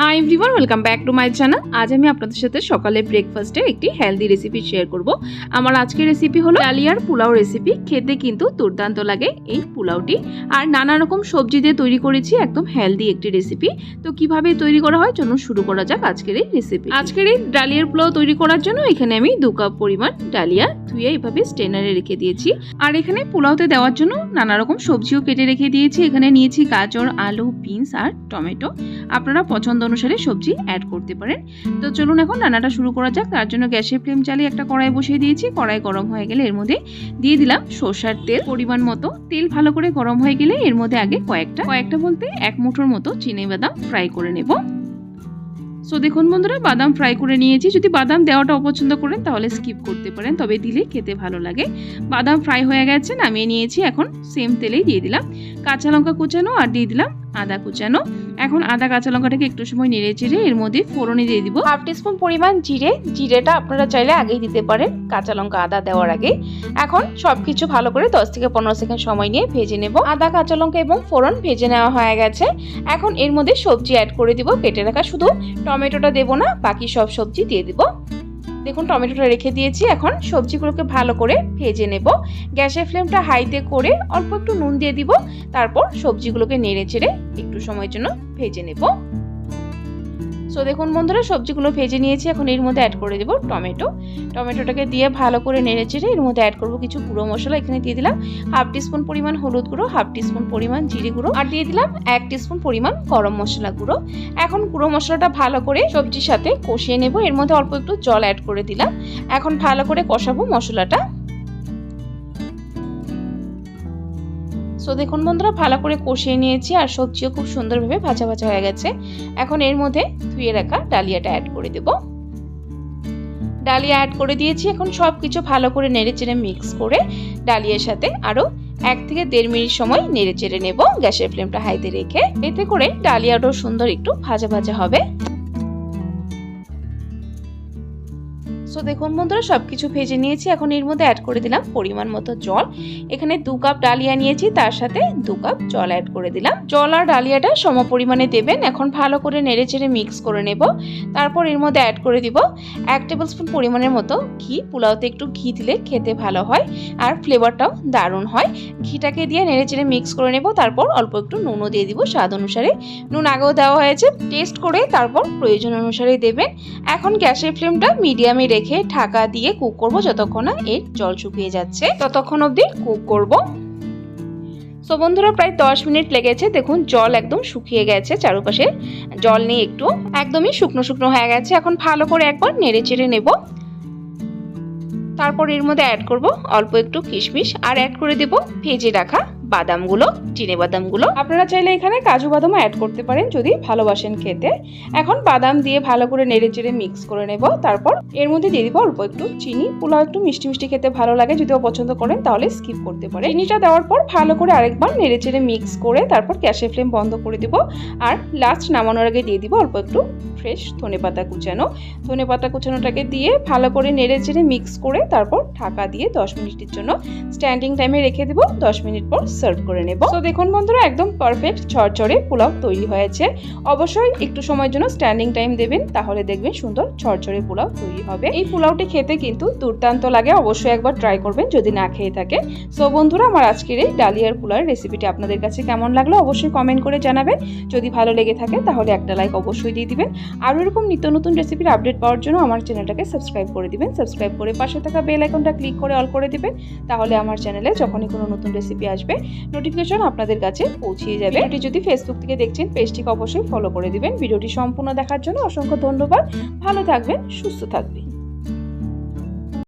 Hi everyone welcome back to my channel আজ আমি আপনাদের সাথে সকালে ব্রেকফাস্টে একটি হেলদি রেসিপি শেয়ার করব। আমার আজকের রেসিপি হলো ডালিয়ার পোলাও রেসিপি খেতে কিন্তু দুর্দান্ত লাগে এই পোলাওটি। আর নানা রকম সবজি দিয়ে তৈরি করেছি, একদম হেলদি একটি রেসিপি তো কীভাবে তৈরি করা হয়, চলুন শুরু করা যাক আজকের এই রেসিপি আজকের এই ডালিয়ার পোলাও তৈরি করার জন্য এখানে আমি দু কাপ পরিমাণ ডালিয়া ধুয়ে এইভাবে স্টেনারে রেখে দিয়েছি। আর এখানে পোলাওতে দেওয়ার জন্য নানা রকম সবজিও কেটে রেখে দিয়েছি। এখানে নিয়েছি গাজর, আলু বিনস আর টমেটো। আপনারা পছন্দ অনুসারে সবজি অ্যাড করতে পারেন। তো চলুন এখন রান্নাটা শুরু করা যাক। তার জন্য গ্যাসের ফ্লেম চালিয়ে একটা কড়াই বসিয়ে দিয়েছি। কড়াই গরম হয়ে গেলে এর মধ্যে দিয়ে দিলাম সর্ষার তেল। পরিমাণ মতো তেল ভালো করে গরম হয়ে গেলে এর মধ্যে আগে কয়েকটা কয়েকটা বলতে এক মুঠোর মতো চিনি বাদাম ফ্রাই করে নেব। সো দেখুন বন্ধুরা, বাদাম ফ্রাই করে নিয়েছি। যদি বাদাম দেওয়াটা অপছন্দ করেন তাহলে স্কিপ করতে পারেন, তবে দিলে খেতে ভালো লাগে। বাদাম ফ্রাই হয়ে গেছে, নামিয়ে নিয়েছি। এখন সেম তেলেই দিয়ে দিলাম। কাঁচা লঙ্কা কুচানো আর দিয়ে দিলাম আদা কুচানো। এখন আদা কাঁচা লঙ্কাটাকে একটু সময় নেড়ে চেড়ে এর মধ্যে ফোড়নে দিয়ে দিব। হাফ টিস্পুন পরিমাণ জিরে। জিরেটা আপনারা চাইলে আগেই দিতে পারেন কাঁচা লঙ্কা আদা দেওয়ার আগে। এখন সব কিছু ভালো করে দশ থেকে পনেরো সেকেন্ড সময় নিয়ে ভেজে নেব। আদা, কাঁচা লঙ্কা এবং ফোড়ন ভেজে নেওয়া হয়ে গেছে। এখন এর মধ্যে সবজি অ্যাড করে দিব। কেটে রাখা শুধু টমেটোটা দেবো না, বাকি সব সবজি দিয়ে দিব। দেখুন, টমেটোটা রেখে দিয়েছি। এখন সবজিগুলোকে ভালো করে ভেজে নেব। গ্যাসের ফ্লেমটা হাইতে করে অল্প একটু নুন দিয়ে দিব। তারপর সবজিগুলোকে নেড়ে চেড়ে একটু সময়ের জন্য ভেজে নেব। সো দেখুন বন্ধুরা, সবজিগুলো ভেজে নিয়েছি। এখন এর মধ্যে অ্যাড করে দেব টমেটো। টমেটোটাকে দিয়ে ভালো করে নেড়ে চেড়ে এর মধ্যে অ্যাড করব কিছু গুঁড়ো মশলা। এখানে দিয়ে দিলাম হাফ টিস্পুন পরিমাণ হলুদ গুঁড়ো হাফ টিস্পুন পরিমাণ জিরে গুঁড়ো আর দিয়ে দিলাম এক টিস্পুন পরিমাণ গরম মশলা গুঁড়ো। এখন গুঁড়ো মশলাটা ভালো করে সবজির সাথে কষিয়ে নেব। এর মধ্যে অল্প একটু জল অ্যাড করে দিলাম। এখন ভালো করে কষাবো মশলাটা। সো দেখুন বন্ধুরা, ভালো করে কষিয়ে নিয়েছি আর সবজিও খুব সুন্দরভাবে ভাজা ভাজা হয়ে গেছে। এখন এর মধ্যে ধুয়ে রাখা ডালিয়াটা অ্যাড করে দেব। ডালিয়া অ্যাড করে দিয়েছি। এখন সব কিছু ভালো করে নেড়ে চেড়ে মিক্স করে ডালিয়ার সাথে আরও এক থেকে দেড় মিনিট সময় নেড়ে চেড়ে নেব গ্যাসের ফ্লেমটা হাইতে রেখে। এতে করে ডালিয়াটাও সুন্দর একটু ভাজা ভাজা হবে। সো দেখুন বন্ধুরা সব কিছু ভেজে নিয়েছি। এখন এর মধ্যে অ্যাড করে দিলাম পরিমাণ মতো জল। এখানে দু কাপ ডালিয়া নিয়েছি, তার সাথে দু কাপ জল অ্যাড করে দিলাম। জল আর ডালিয়াটা সম পরিমাণে দেবেন। এখন ভালো করে নেড়ে চেড়ে মিক্স করে নেব। তারপর এর মধ্যে অ্যাড করে দিব এক টেবিল স্পুন পরিমাণের মতো ঘি। পোলাওতে একটু ঘি দিলে খেতে ভালো হয় আর ফ্লেভারটাও দারুণ হয়। ঘিটাকে দিয়ে নেড়ে চেড়ে মিক্স করে নেব। তারপর অল্প একটু নুনও দিয়ে দিব স্বাদ অনুসারে। নুন আগেও দেওয়া হয়েছে। টেস্ট করে তারপর প্রয়োজন অনুসারে দেবেন। এখন গ্যাসের ফ্লেমটা মিডিয়ামে রেখে ঢাকা দিয়ে কুক করব যতক্ষণ না এর জল শুকিয়ে যাচ্ছে, ততক্ষণ অবধি কুক করব। সো বন্ধুরা, প্রায় দশ মিনিট লেগেছে। দেখুন, জল একদম শুকিয়ে গেছে চারপাশে। জল নেই একটু একদমই শুকনো শুকনো হয়ে গেছে। এখন ভালো করে একবার নেড়ে চেড়ে নেব। তারপর এর মধ্যে অ্যাড করব অল্প একটু কিশমিশ আর অ্যাড করে দেব ভেজে রাখা বাদামগুলো, চিনে বাদামগুলো। আপনারা চাইলে এখানে কাজু বাদামও অ্যাড করতে পারেন যদি ভালোবাসেন খেতে। এখন বাদাম দিয়ে ভালো করে নেড়ে চেড়ে মিক্স করে নেব। তারপর এর মধ্যে দিয়ে দিব অল্প একটু চিনি। পোলাও একটু মিষ্টি মিষ্টি খেতে ভালো লাগে। যদিও পছন্দ করেন তাহলে স্কিপ করতে পারেন। চিনিটা দেওয়ার পর ভালো করে আরেকবার নেড়ে চেড়ে মিক্স করে তারপর গ্যাসের ফ্লেম বন্ধ করে দিব। আর লাস্ট নামানোর আগে দিয়ে দিব অল্প একটু ফ্রেশ ধনে পাতা কুচানো। ধনে পাতা কুচানোটাকে দিয়ে ভালো করে নেড়ে চেড়ে মিক্স করে তারপর ঢাকা দিয়ে দশ মিনিটের জন্য স্ট্যান্ডিং টাইমে রেখে দেবো। দশ মিনিট পর সার্ভ করে নেব। তো দেখুন বন্ধুরা, একদম পারফেক্ট ছড়ছড়ে পোলাও তৈরি হয়েছে। অবশ্যই একটু সময়ের জন্য স্ট্যান্ডিং টাইম দেবেন, তাহলে দেখবেন সুন্দর ছড়ছড়ে পোলাও তৈরি হবে। এই পোলাওটি খেতে কিন্তু দুর্দান্ত লাগে, অবশ্যই একবার ট্রাই করবেন যদি না খেয়ে থাকে। সো বন্ধুরা, আমার আজকের এই ডালিয়ার পোলাওয়ের রেসিপিটি আপনাদের কাছে কেমন লাগল অবশ্যই কমেন্ট করে জানাবেন। যদি ভালো লেগে থাকে, তাহলে একটা লাইক অবশ্যই দিয়ে দিবেন। আরও এরকম নিত্য নতুন রেসিপির আপডেট পাওয়ার জন্য আমার চ্যানেলটাকে সাবস্ক্রাইব করে দিবেন। সাবস্ক্রাইব করে পাশে থাকা বেল আইকনটা ক্লিক করে অল করে দিবেন। তাহলে আমার চ্যানেলে যখনই কোনো নতুন রেসিপি আসবে নোটিফিকেশন আপনাদের কাছে পৌঁছিয়ে যাবে। এটি যদি ফেসবুক থেকে দেখছেন পেজটিকে অবশ্যই ফলো করে দিবেন। ভিডিওটি সম্পূর্ণ দেখার জন্য অসংখ্য ধন্যবাদ। ভালো থাকবেন, সুস্থ থাকবেন।